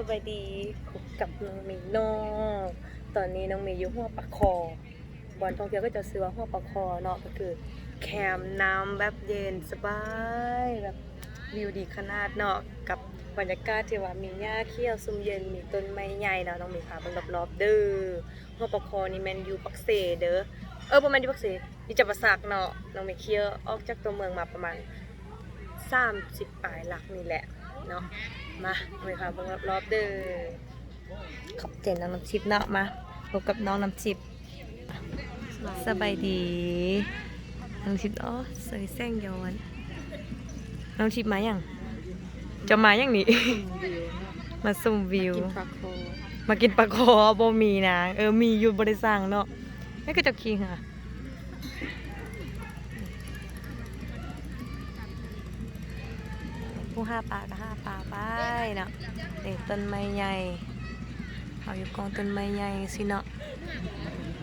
สวัสดีพบกับน้องเมย์นอกตอนนี้น้องเมย์อยู่หัวปะคอบอนท่องเที่ยวก็จะซื้อว่าหัวปะคอเนาะก็คือแคมน้ำแบบเย็นสบายแบบวิวดีขนาดเนาะกับบรรยากาศที่ว่ามีหญ้าเขียวซุ่มเย็นมีต้นไม้ใหญ่เนาะน้องเมย์พาเบิ่งรอบๆเด้อหัวปะคอนี่แมนยูปักเสเด้อเออบ่แม่นอยู่ปักเสอยู่จับประสากเนาะน้องเมย์เคียวออกจากตัวเมืองมาประมาณ30ปลายหลักนี่แหละเนาะ มาไปค่ะเบิ่งรอบๆเด้อขอบใจน้องน้ำชิปเนาะมาพบกับน้องน้ำชิปสบายดีน้องชิปอ๋อสวยแซงย้อนน้องชิปมาอยังจะมาอยังนี่มาชมวิว มากินปลาคอบ่มีนะ เออมีอยู่บริสั่งเนาะนี่ก็จะคิงค่ะ ผู้ห้าปลาก็ห้าปลาไปเนาะเด็กต้นไม้ใหญ่เขาอยู่กองต้นไม้ใหญ่สิเนาะ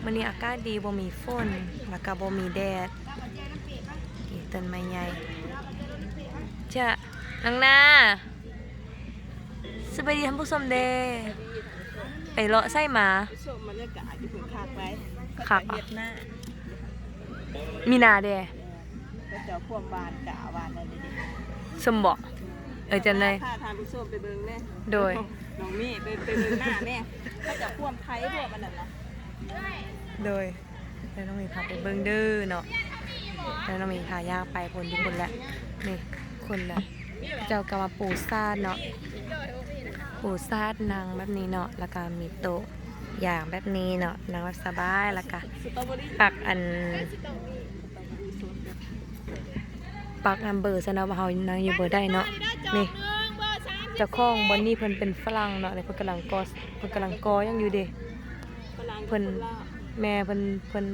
มันนี้อากาศดีบ่มีฝนแล้วก็บ่มีแดดนี่ต้นไม้ใหญ่จะนังหน้าสวัสดีท่านผู้ชมเด้ไปเลาะไส้หมาชมบรรยากาศที่คุณคักไว้คักเฮ็อะดหน้ามีนาเด้ก็จะพ่วงบานกะวานอะไรดิสมบ่ เออจันเลยถ้าทานผู้ชมไปเบิ่งแน่โดยน้องมี่ไปไปเบิ่งหน้าแม่ก็จะพ่วงไทยพวกมันนั่นนะโดยแล้วน้องมีพาไปเบิ้งเด้อเนาะแล้วน้องมีพาย่างไปคนทุกคนแหละนี่คนแหละเจ้ากำมาปูซาดเนาะปูซาดนางแบบนี้เนาะแล้วก็มีโต๊ะอย่างแบบนี้เนาะนางแบบสบายแล้วก็สตรอเบอรี่ปักอันปักอันเบอร์ซะเนาะว่าเฮานางอยู่เบอร์ได้เนาะ นี่เจ้าของบอนนี่เพิ่นเป็นฝรั่งเนาะเลยเพิ่นกำลังกอเพิ่นกำลังกอยังอยู่เด้ฝรั่งเพิ่นคนลาวแม่เพิ่นเพิ่น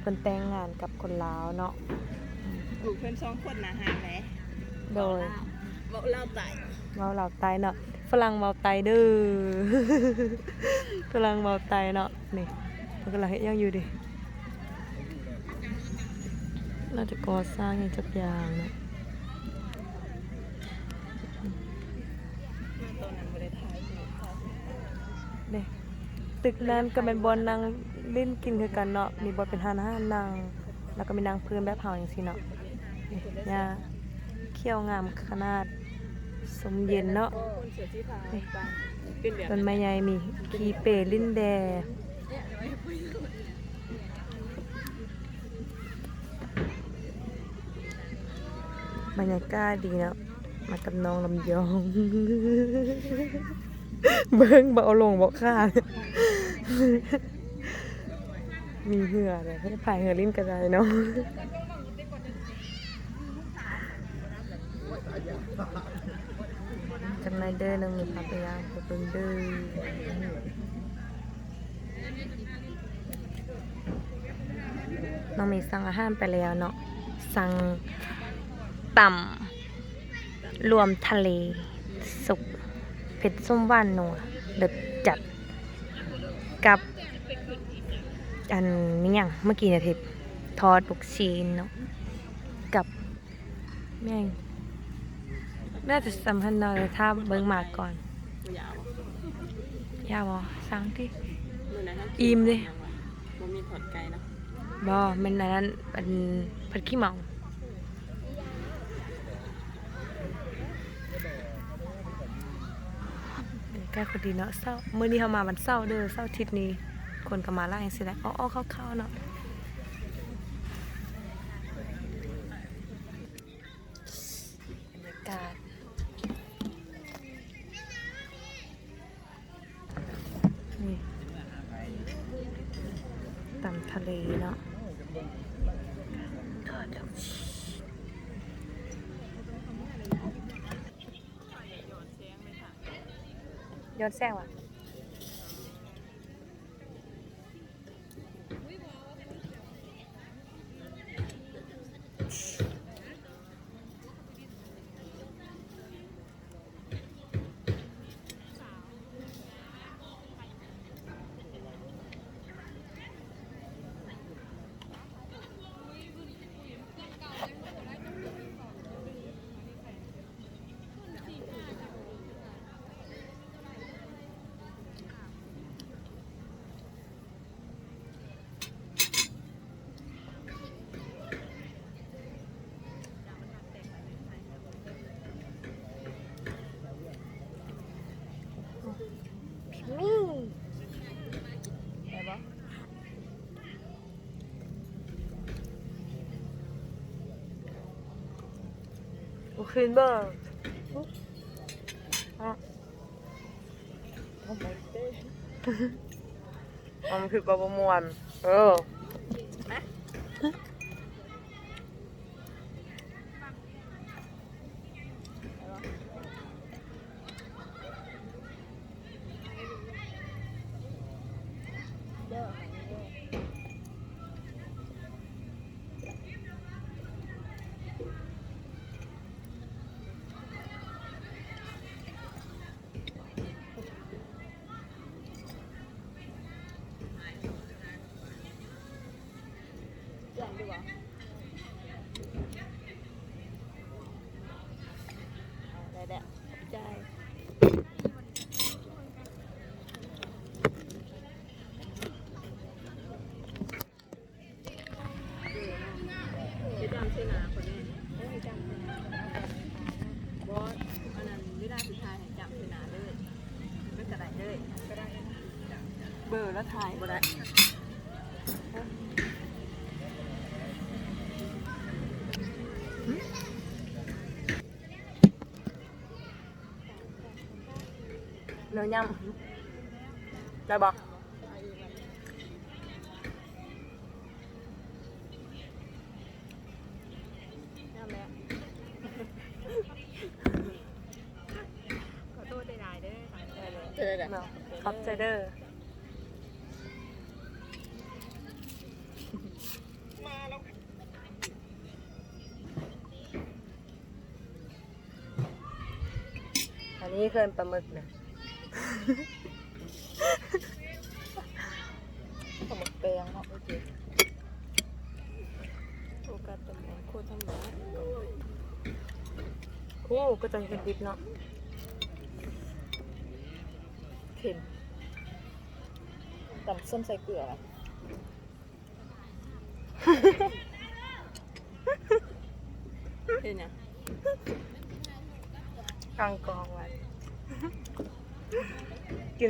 เพิ่นแต่งงานกับคนลาวเนาะลูกเพิ่นสองคนนะหางแหละโดยเว้าลาวไต่เว้าลาวไตเนาะฝรั่งเว้าไตเด้อ ฝรั่งเว้าไตเนาะนี่เพิ่นกำลังเฮ็ดหยังอยู่ดิน่าจะก่อสร้างอย่างจักอย่างเนาะ ตึกนั้นก็เป็นบอนนางเล่นกินคือกันเนาะมีบอนเป็นห้านอาหานางแล้วก็มีนางพื้นแบบเฮาจังซี่เนาะเนี่ยเขี้ยวงามขนาดสมเย็นเนาะต้นไม้ใหญ่มีกีเปลินแดบรรยากาศดีเนาะมากับน้องลำยอง เบิ้งเบาลงเบาข้า มีเหือเลยเขาจะพายเหือลิ้นกระไดเนาะจำนายเด้อน้องมีพาไปยางไปเบิ่งเด้อน้องมีสั่งอาหารไปแล้วเนาะสั่งต่ำรวมทะเล สุกเผ็ดส้มหวานนัวเด็ด กับ อันนี้อย่างเมื่อกี้เนี่ยทิพทอดบุกชีนเนาะกับแม่งน่าจะสำคัญหน่อยถ้าเบิ้งหมากก่อน ยาวยาวบอสั่งที่มื้อนั้นอิ่มดิบ่มีถอดไก่เนาะบอมันอันนั้นเป็นผัดขี้เมาบรรยา ก็คือดีเนาะเศร้าเมื่อนี้เขามาวันเศร้าเด้อเศร้าทิศนี้คนก็มาไล่สิแหละอ้อๆเข้าๆเนาะบรรยากาศ นี่ตำทะเลเนาะทอดลูกชิ้น ย้อ บ่คืนบิ่งอะทำไมเต้นเอามันคือบ่บ่ม่วนเออ เด้อ อย่างดีกว่าได้แหละขอบใจไปจำเสนาคนนี้เอ้ยจำเสนาบอสอันนั้นเวลาสุดท้ายให้จำเสนาเลยไม่กระไรเลยก็ได้เบอร์แล้ว ถ่ายบ่ได้เนื้อย่างได้บอกำแล้วขอโทษได้หลายเด้อได้เลยเจอแล้ว เนาะขอบใจเด้ออั นนี้เคยปลาหมึกนะสมุดแปลงเนาะโอเคโอกาสตำแหน่งโคตรทำร้ายโอ้ก็จะเห็นดิบเนาะเข็มตำส้มใส่เกลืออะเห็นยัง กลางกองไว้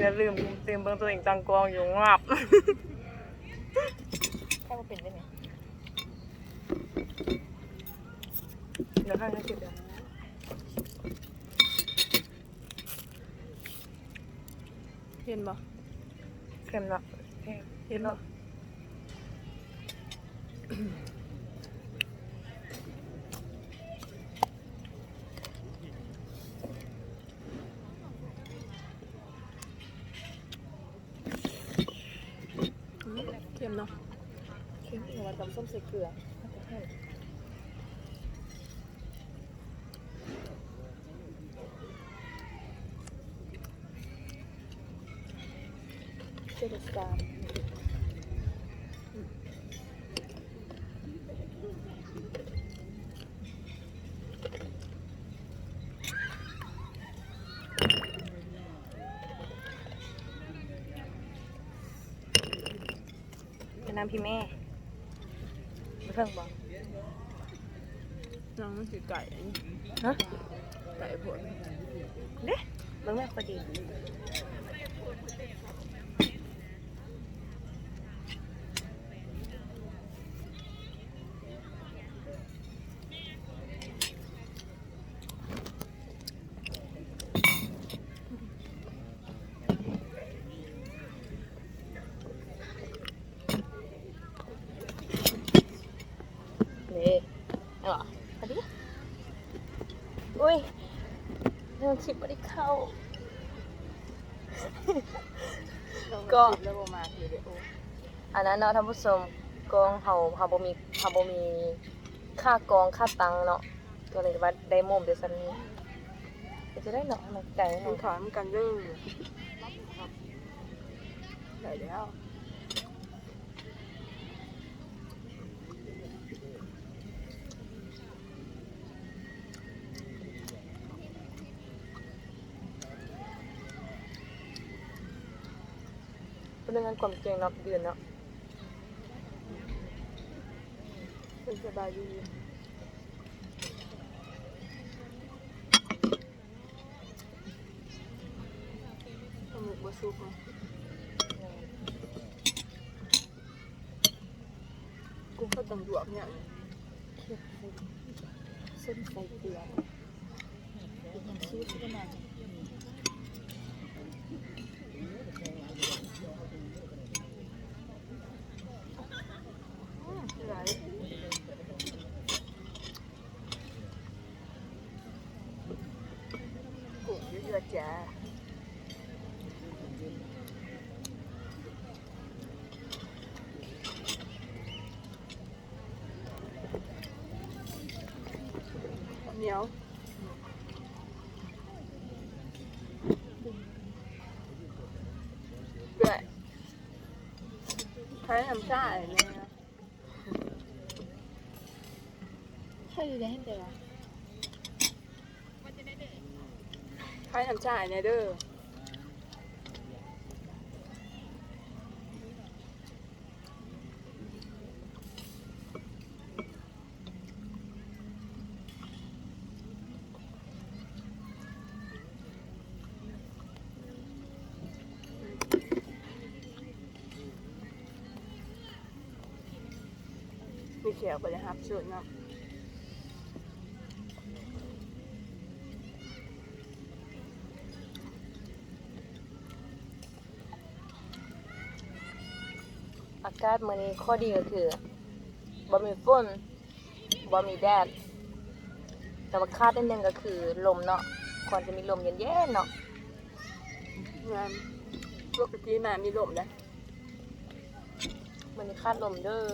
กินแล้วลืมเต็มเบิ่งตัวเองตังกองอยู่งับถ้ามันเป็นได้ไหมเดี๋ยวข้างนี้กินเดี๋ยวเห็นบ่เค็มเนาะเค็มเห็นเนาะ อืมเค็มเนาะเค็มแต่ว่าตำ ใส่เกลือเจ็ดสามน้ำพี่แม่ ไม่เพิ่งบอกน้องมันคือไก่ ฮะ ไก่ผลเด้เบิ่งแม่พอดีนี่ เอาเหรอพอดีอุ้ยเรื่องคลิปไม่ได้เข้า ก็แล้วบ่มาคือเดี๋ยวโอ้อันนั้นเนาะท่านผู้ชมกองเฮาเฮาบ่มีเฮาบ่มีค่ากองค่าตังค์เนาะก็เลยว่าได้มุมเดี๋ยวซันนี้ก็จะได้เนาะมันใจต้อเนาะงถามกันเด้อได้แล้ว เรื่องความเก่งเนาะเดือนเนาะเป็นสบายดีปลาหมึกบะซุปกุ้งก็ต้องหยวกเนี่ยเส้นใส่เกลือมันซื้อที่กันมากุ้งเยอะๆจ้า เหนียวด้วย ใช้น้ำชาอะไรเนี่ยใครอยู่ในให้เดียวใครน้ำชาเนี่ยเด้อ ขียวไปเลยครับสุดเนาะอากาศมื้อนี้ข้อดีก็คือบ่มีฝนบ่มีแดด แต่ว่าคาดนิดนึงก็คือลมเนาะก่อนจะมีลมเย็นๆเนาะงานปกติมามีลมนะมันนี้คาดลมเด้อ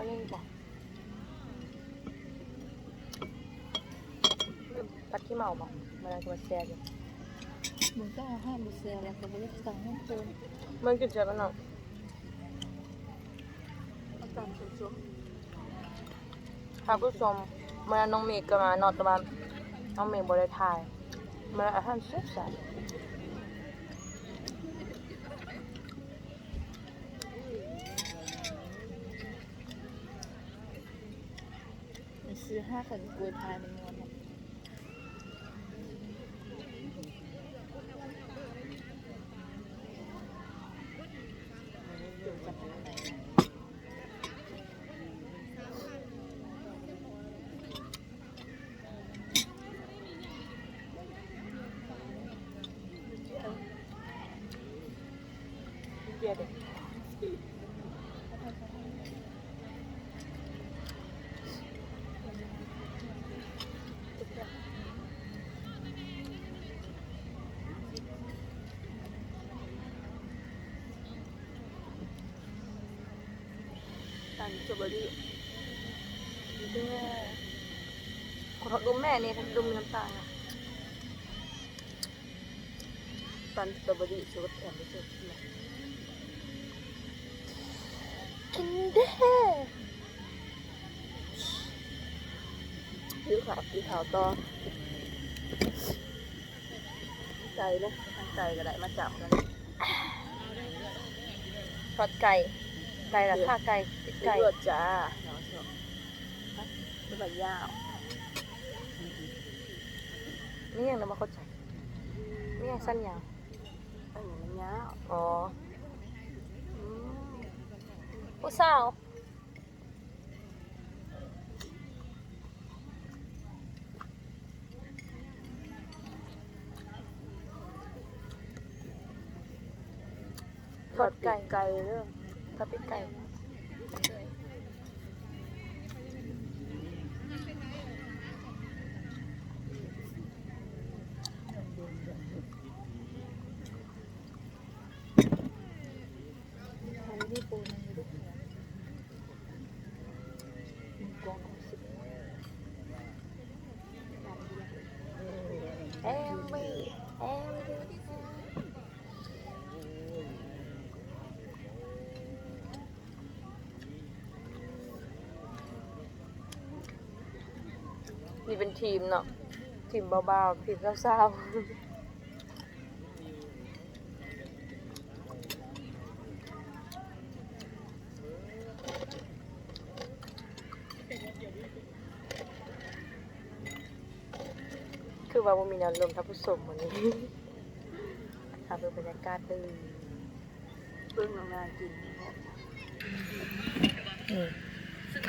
เอายังบอกปัดที่เมาบ อกมันจะมาแชร์อยู่มึงก็เอาห้ามบุเซียแล้วก็ไม่ได้สั่งให้คนมันกินเจอกันเนาะอาจารย์ชมค่ะผู้ชมเมื่อน้องเมย์ก็มานอนตะวันน้องเมย์บริทายเมื่ออาหารเสร็จสับมันซื้อห้าขันกล้วยพายมันงอนอะจุดจับตรงไหนนะ เกียร์เด็กอาจารย์สวัสดีเด้อขอโทษดูแม่นี่ถ้าดูมีน้ำตาลนะอาจารย์สวัสดีสวัสดีแอมไปเจอ เด้อซื้อขาวซื้อขาวต่อไก่นะทางไก่ก็ได้มาจับกันทอดไก่ ไก่ละค่าไก่ติดไก่ไก่ลวดจ้าเนาะเนาะเป็นใบยาวนี่ยังเรามาเข้าใจนี่ยังสั้นยาวอันนี้มันยาวอ๋ออืม ผู้สาวทอดไก่ไก่เรื่องทอดไก่ ทำที่ปูนในลูกหัวมึงกองของสิบตามดีละ แอมวีแอมวีนี่ เป็นทีมเนาะทีมเบาๆทีมเศร้าๆคือว่าบ่มีแนวลมทับผู้ชมวันนี้ทำเป็นบรรยากาศเลยเพิ่งลงมากินนี่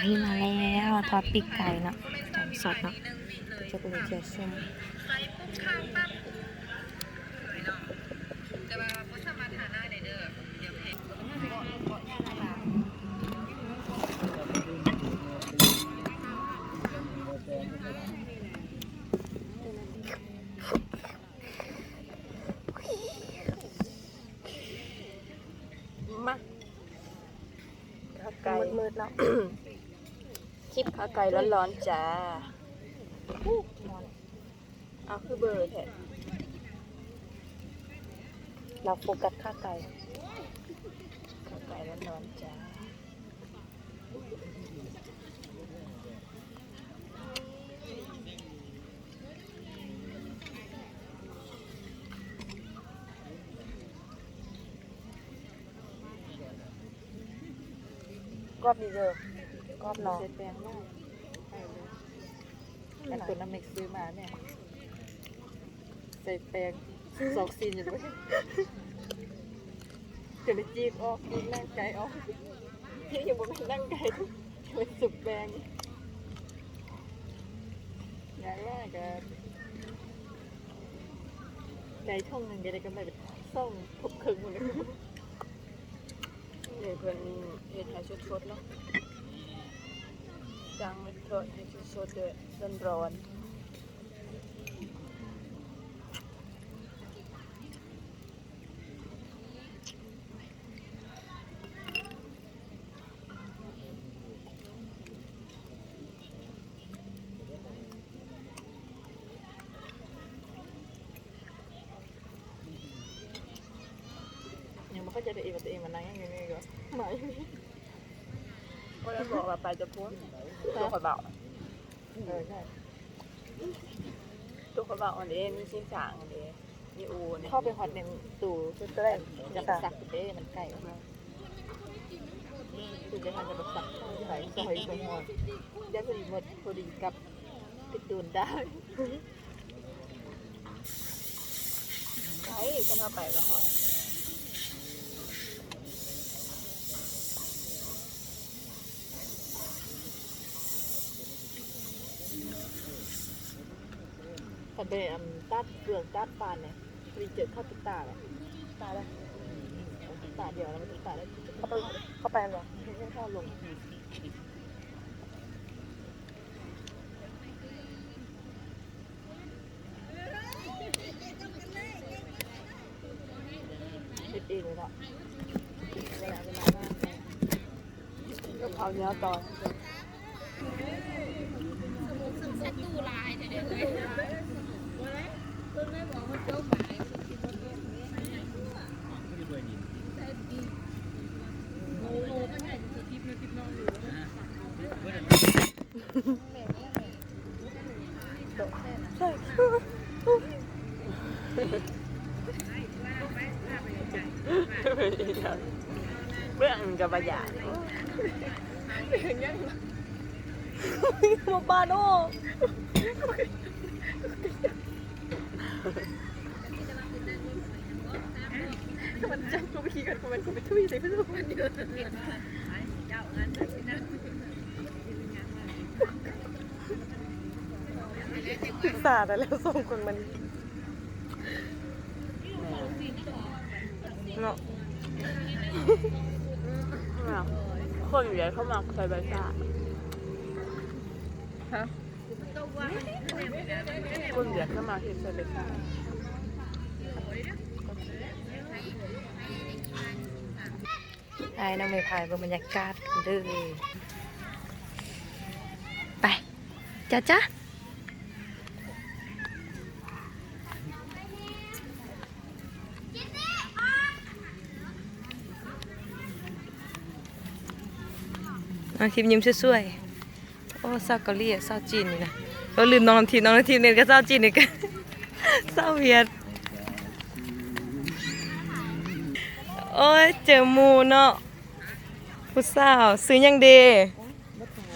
นี่มาแล้วทอดปีกไก่เนาะหอมสดเนาะจะเป็นเจียวส้มมา ข้าวไก่ มืดๆเนาะ คลิป ข่ร้อนๆจ้าเอาคือเบอร์แท้เราโฟกัสค่าไก่ข้าวไก่ร้อนๆจ้ากรอบดีเด้อกรอนาะเสร็จแปลงได้ไปเลย อันตัวน้ำเม็กซื้อมาเนี่ย ใส่แปลงสองซีนอยู่ด้วยจะได้จีบออกจีบร่างกายออกที่ยังบ่เป็นร่างกายจะเป็นสุกแปลงอยากว่ากันไก่ช่องหนึ่งได้กำไรเป็นส่องทบครึ่งหมดเลยเดี๋ยวเพิ่อนเฮ็ดให้สดๆเนาะจังเฮ็ดทอดให้สดๆเลยร้อนๆยังมันก็จะได้เองว่าตัวเองมันนั่งยังไงก็ไม่ก็เลยบอกว่าไปจะพ้น ตัวขอยเบาเออใช่ตัวขอยเบาอันนี้มีชิ้นสางอันนี้มีอูเนี่ยเข้าไปฮอตในตู้ชุดแรกจัจะบสักเด้มันไก่คือจะทำกับสักใส่ซอยคนหมดยัดพอดีหมดพอดีกับติดตูนได้ใช่ก็มาไปก็หอย ไปอันตัดเปลือกตัดปานเนี่ยพอดีเจอข้าวตุ๊กตาแบบตายแล้วตุ๊กตาเดียวแล้วมันตุ๊กตาได้เข้าไปเข้าไปเหรอไม่ใช่ข้าวลงเฮ็ดเองเลยเนาะเวลาเวลามากก็เอาเนื้อตอน บบะหยามาบาโนมันจังกูไปขี่กันกูมันกูไปทุยใส่เพื่อนศึกษาแต่แล้วส่งคนมันเนาะ คนอยู่ใหญ่เข้ามาใส่ใบซ่าฮะคนเดือดเข้ามาเห็นใส่ใบซ่าไอ้น้องเมย์พายบรรยากาศกันเด้อไปจ้าจ้า น้องทิมยิ้มช่วยๆโอ้ซาวเกาหลีอะซาวจีนนี่นะเราลืมน้องน้ำทิมน้องน้ำทิมเนี่ยก็ซาวจีนนี่กันซาวเวียดโอ้ยเจอหมูเนาะผู้สาวซื้อหยังเด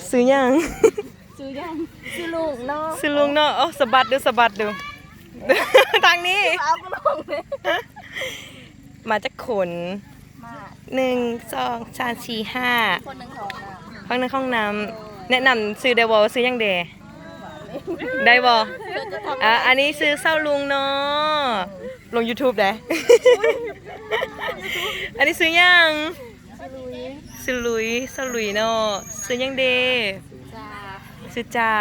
ซื้อหยังซื้อยังซื้อลูกเนาะซื้อลุงเนาะเอาสะบัดดูสะบัดดูทางนี้เอาก็ลงเลยมาจากขนมาหนึ่งสองสามสี่ห้าคนหนึ่งของ อะห้องน้ำห้องน้ำแนะนำซื้อได้บอซื้อยังเดได้บออะอันนี้ซื้อเศร้าลุงเนาะลง YouTube ได้ อันนี้ซื้อยังซื้อลุยเศร้าลุยเนาะซื้อยังเดจ้าซื้อจ้า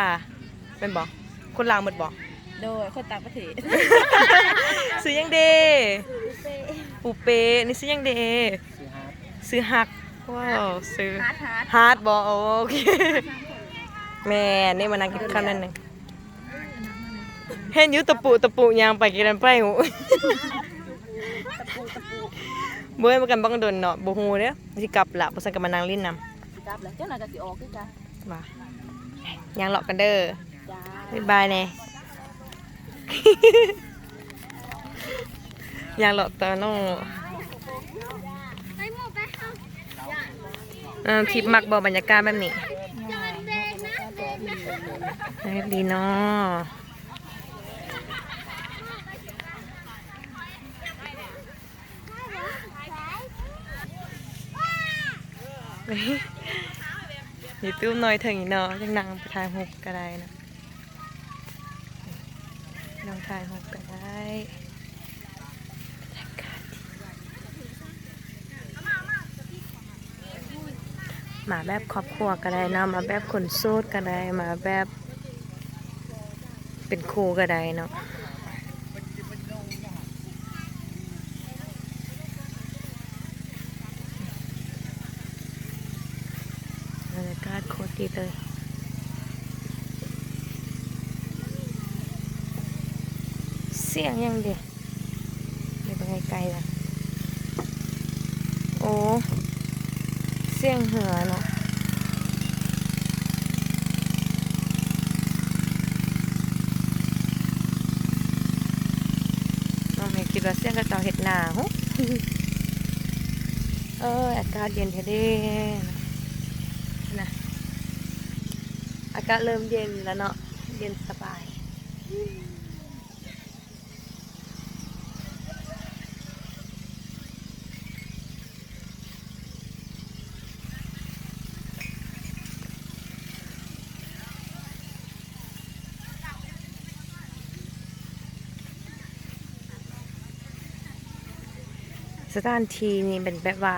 เป็นบอคนลาวหมดบอโดยคนต่างประเทศซื้อยังเดปูเป้นี่ซื้อยังเดซื้อฮัก ว้าวซื้อฮาร์ดฮาร์ดฮาร์ดบอโอเคแม่นี่มานั่งกินข้าวนั่นหนึ่งเห็นอยุตะปูตะปูยางไปกินกันไปหูบ่ให้มากันบังดนเนาะบ่ฮู้เด้อสิกลับละบ่ซั่นก็มานั่งลิ้นนำจับเลยเจ้าหน้าจะสิออกด้วยจ้ะว่ายังเลาะกันเด้อจ้าบ๊ายบายแน่ยังเลาะตาน้อง เออทิปมักบ่บรรยากาศแบบนี้ดีเนาะยูทูบหน่อยถึงอีเนาะยังนางไปถ่ายหกก็ได้นะน้องถ่ายหกก็ได้บรรยากาศดี มาแบบครอบครัวก็ได้เนาะมาแบบคนโสดก็ได้มาแบบเป็นครูก็ได้เนาะบรรยากาศโคตรดีเลย เสียงยังเดียวเดี๋ยวไปไกลๆละโอ้ เสียงเหือเนาะน้องเมย์ คิดว่าเสียงกระเจ้าเห็ดหนาหุเอออากาศเย็นแท้เด้นะอากาศเริ่มเย็นแล้วเนาะเย็นสบาย สถานที่นี่เป็นแบบว่า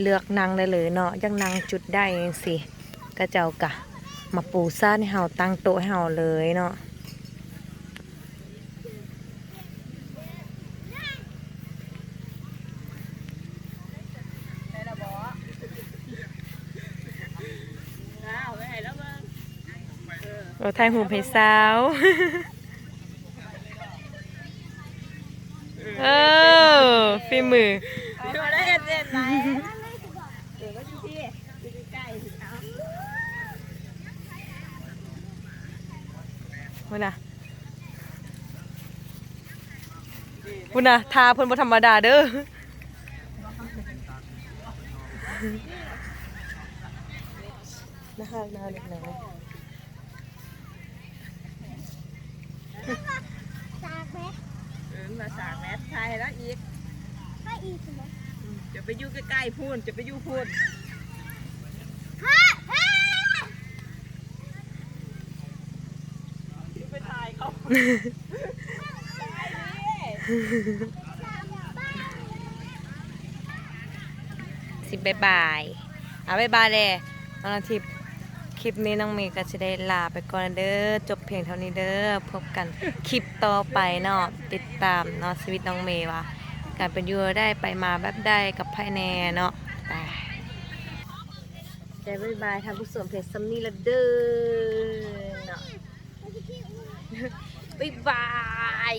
เลือกนั่งได้เลยเนาะยังนั่งจุดได้เองสิก็เจ้ากะ มาปูซ่านให้เฮาตั้งโต๊ะให้เฮาเลยเนาะได้ละบออ้าวไปไหนแล้วมึงเราถ่ายหูปให้สาว เออ ฝีมือดูได้เห็นเห็นไหมเดี๋ยวก็ที่อยู่ใกล้ๆสิเอาพุ่นนะพุ่นนะทาเพิ่นบ่ธรรมดาเด้อนะคะนาเด็กหนาวเออมาสากแมสไทยแล้วอีก อืมจะไปอยู่ใกล้ๆพูนจะไปอยู่พูนไปถ่ายเขาสิบายบายอะบายบายเลยน้องอาทิตย์คลิปนี้น้องเมย์ก็จะได้ลาไปก่อนเด้อจบเพียงเท่านี้เด้อพบกันคลิปต่อไปเนาะติดตามเนาะชีวิตน้องเมย์ว่า การเป็นอยูได้ไปมาแบบได้กับภายในเนาะไปใจบายบายทางผู้สวนเพจซัมนี่ละเด้อเนาะบายบาย